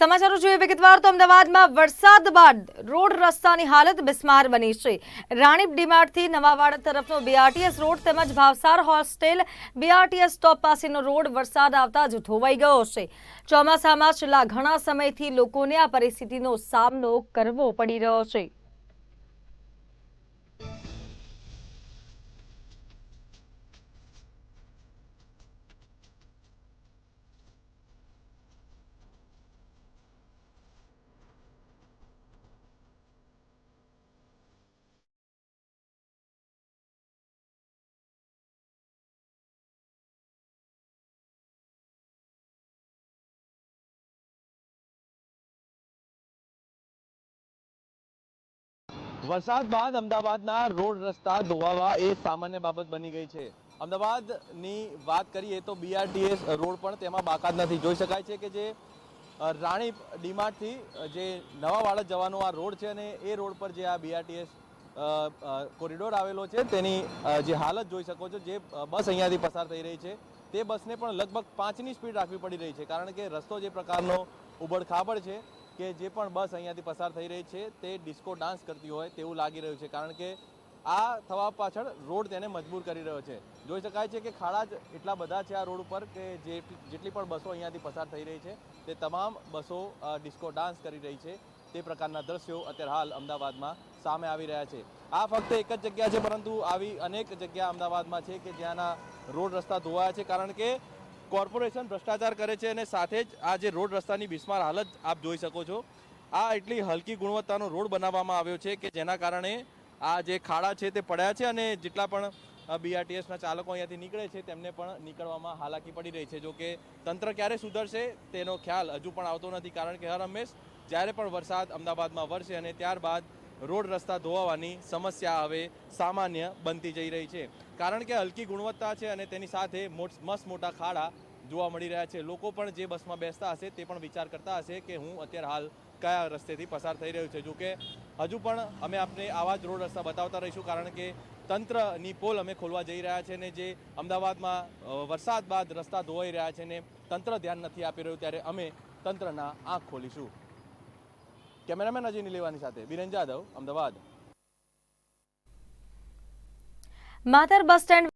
સમાચારો જોઈએ વિગતવાર તો અમદાવાદમાં વરસાદ બાદ રોડ રસ્તાની હાલત બિસ્માર બની છે. રાણીપ ડીમાર્ટથી નવાવાડા તરફનો બીઆરટીએસ રોડ તેમજ ભાવસાર હોસ્ટેલ બીઆરટીએસ સ્ટોપ પાસેનો રોડ વરસાદ આવતા જ ધોવાઈ ગયો છે. ચોમાસામાં છેલ્લા ઘણા સમયથી લોકોને આ પરિસ્થિતિનો સામનો કરવો પડી રહ્યો છે. વરસાદ બાદ અમદાવાદના રોડ રસ્તા ધોવાવા એ સામાન્ય બાબત બની ગઈ છે. અમદાવાદની વાત કરીએ તો બીઆરટીએસ રોડ પણ તેમાં બાકાત નથી. જોઈ શકાય છે કે જે રાણી ડીમાર્ટથી જે નવા વાડજ જવાનો આ રોડ છે અને એ રોડ પર જે આ બીઆરટીએસ કોરિડોર આવેલો છે, તેની જે હાલત જોઈ શકો છો, જે બસ અહીંયાથી પસાર થઈ રહી છે. તે બસને પણ લગભગ પાંચની સ્પીડ રાખવી પડી રહી છે, કારણ કે રસ્તો જે પ્રકારનો ઉબડખાબડ છે કે જે પણ બસ અહીંયાથી પસાર થઈ રહી છે, તે ડિસ્કો ડાન્સ કરતી હોય તેવું લાગી રહ્યું છે, કારણ કે આ થવા પાછળ રોડ તેને મજબૂર કરી રહ્યો છે. જોઈ શકાય છે કે ખાડા જ એટલા બધા છે આ રોડ ઉપર કે જે જેટલી પણ બસો અહીંયાથી પસાર થઈ રહી છે, તે તમામ બસો ડિસ્કો ડાન્સ કરી રહી છે. તે પ્રકારના દ્રશ્યો અત્યારે હાલ અમદાવાદમાં સામે આવી રહ્યા છે. આ ફક્ત એક જ જગ્યા છે, પરંતુ આવી અનેક જગ્યા અમદાવાદમાં છે કે જ્યાંના રોડ રસ્તા ધોવાયા છે, કારણ કે કોર્પોરેશન ભ્રષ્ટાચાર કરે છે અને સાથે જ આ જે રોડ રસ્તાની બિસ્માર હાલત આપ જોઈ શકો છો. આ એટલી હલકી ગુણવત્તાનો રોડ બનાવવામાં આવ્યો છે કે જેના કારણે આ જે ખાડા છે તે પડ્યા છે અને જેટલા પણ બીઆરટીએસના ચાલકો અહીંયાથી નીકળે છે તેમને પણ નીકળવામાં હાલાકી પડી રહી છે. જો કે તંત્ર ક્યારે સુધરશે તેનો ખ્યાલ હજુ પણ આવતો નથી કારણ કે હર હંમેશ જ્યારે પણ વરસાદ અમદાવાદમાં વરસે અને ત્યારબાદ રોડ રસ્તા ધોવાવાની સમસ્યા હવે સામાન્ય બનતી જઈ રહી છે. કારણ કે હલકી ગુણવત્તા છે અને તેની સાથે મસ્ત મોટા ખાડા જોવા મળી રહ્યા છે. લોકો પણ જે બસમાં બેસતા હશે તે પણ વિચાર કરતા હશે કે હું અત્યારે હાલ કયા રસ્તેથી પસાર થઈ રહ્યું છે. જો કે હજુ પણ અમે આપને આવા જ રોડ રસ્તા બતાવતા રહીશું કારણ કે તંત્રની પોલ અમે ખોલવા જઈ રહ્યા છે ને જે અમદાવાદમાં વરસાદ બાદ રસ્તા ધોવાઈ રહ્યા છે ને તંત્ર ધ્યાન નથી આપી રહ્યું ત્યારે અમે તંત્રના આંખ ખોલીશું. કેમેરામેન અજય લેવાની સાથે Biren Jadav Ahmedabad. Matar bus stand